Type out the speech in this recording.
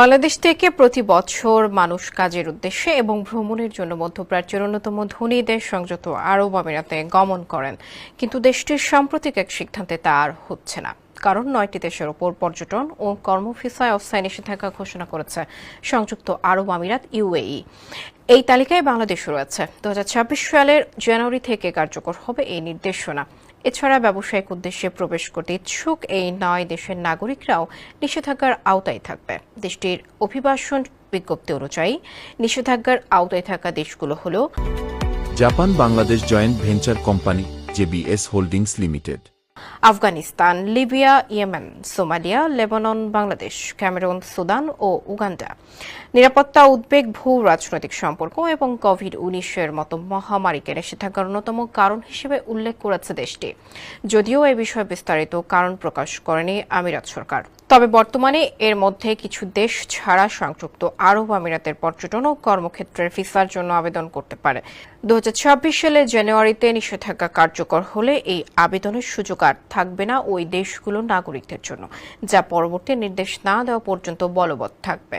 বাংলাদেশ থেকে প্রতি বছর মানুষ কাজের উদ্দেশ্যে এবং ভ্রমণের জন্য মধ্যপ্রাচ্যের অন্যতম ধনী দেশ সংযুক্ত আরব আমিরাতে গমন করেন। কিন্তু দেশটির সাম্প্রতিক এক সিদ্ধান্তে তা আর হচ্ছে না। কারণ নয়টি দেশের ওপর পর্যটন ও কর্মভিসায় অস্থায়ী নিষেধাজ্ঞা ঘোষণা করেছে সংযুক্ত আরব আমিরাত ইউএই এই তালিকায় বাংলাদেশ রয়েছে। দু হাজার ছাব্বিশ সালের জানুয়ারি থেকে কার্যকর হবে এই নির্দেশনা। এছাড়া ব্যবসায়িক উদ্দেশ্যে প্রবেশ করতে ইচ্ছুক এই নয় দেশের নাগরিকরাও নিষেধাজ্ঞার আওতায় থাকবে। দেশটির অভিবাসন বিজ্ঞপ্তি অনুযায়ী নিষেধাজ্ঞার আওতায় থাকা দেশগুলো হল Japan Bangladesh joint venture company, JBS holdings limited. Afghanistan, Libya, Yemen, Somalia, Lebanon, Bangladesh, Cameroon, Sudan ও উগান্ডা। নিরাপত্তা, উদ্বেগ, ভূ রাজনৈতিক সম্পর্ক এবং কোভিড উনিশের মতো মহামারীকে নিষেধাজ্ঞার অন্যতম কারণ হিসেবে উল্লেখ করেছে দেশটি। যদিও এ বিষয়ে বিস্তারিত কারণ প্রকাশ করেনি আমিরাত সরকার। তবে বর্তমানে এর মধ্যে কিছু দেশ ছাড়া সংযুক্ত আরব আমিরাতের পর্যটন ও কর্মক্ষেত্রের ভিসার জন্য আবেদন করতে পারে। দু সালে জানুয়ারিতে নিষেধাজ্ঞা কার্যকর হলে এই আবেদনের সুযোগ আর থাকবে না ওই দেশগুলোর নাগরিকদের জন্য, যা পরবর্তী নির্দেশ না দেওয়া পর্যন্ত বলবৎ থাকবে।